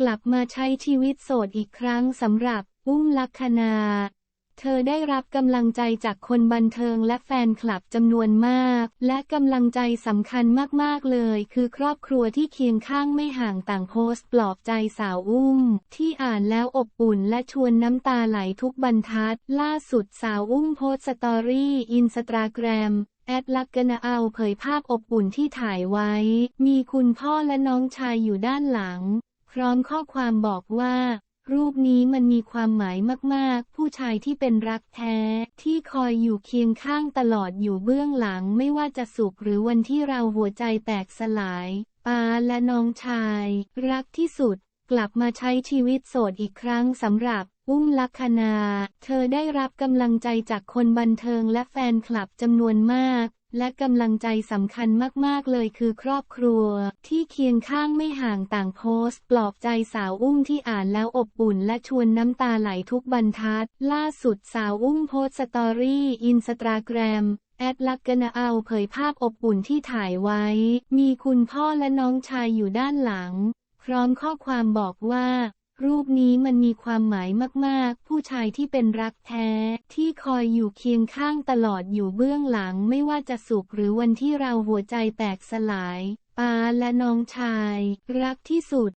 กลับมาใช้ชีวิตโสดอีกครั้งสำหรับอุ้มลักษณา เธอได้รับกำลังใจจากคนบันเทิงและแฟนคลับจำนวนมาก และกำลังใจสำคัญมากๆเลย คือครอบครัวที่เคียงข้างไม่ห่างต่างโพสต์ปลอบใจสาวอุ้ม ที่อ่านแล้วอบอุ่นและชวนน้ำตาไหลทุกบรรทัด ล่าสุดสาวอุ้มโพสต์สตอรี่อินสตาแกรมแอดลักกนาเอาเผยภาพอบอุ่นที่ถ่ายไว้ มีคุณพ่อและน้องชายอยู่ด้านหลัง พร้อมข้อความบอกว่า รูปนี้มันมีความหมายมากๆ ผู้ชายที่เป็นรักแท้ ที่คอยอยู่เคียงข้างตลอดอยู่เบื้องหลังไม่ว่าจะสุขหรือวันที่เราหัวใจแตกสลายปาและน้องชาย รักที่สุด กลับมาใช้ชีวิตโสดอีกครั้งสำหรับอุ้มลักษณาเธอได้รับกำลังใจจากคนบันเทิงและแฟนคลับจำนวนมาก และกำลังใจสำคัญมากๆเลยคือครอบครัว ที่เคียงข้างไม่ห่างต่างโพสต์ ปลอบใจสาวอุ้มที่อ่านแล้วอบอุ่นและชวนน้ำตาไหลทุกบรรทัด ล่าสุดสาวอุ้มโพสต์สตอรี่อินสตาแกรมแอดลักกนาเอาเผยภาพอบอุ่นที่ถ่ายไว้ มีคุณพ่อและน้องชายอยู่ด้านหลัง พร้อมข้อความบอกว่า รูปนี้มันมีความหมายมาก ๆ ผู้ชายที่เป็นรักแท้ ที่คอยอยู่เคียงข้างตลอดอยู่เบื้องหลังไม่ว่าจะสุขหรือวันที่เราหัวใจแตกสลาย ปาและน้องชาย รักที่สุด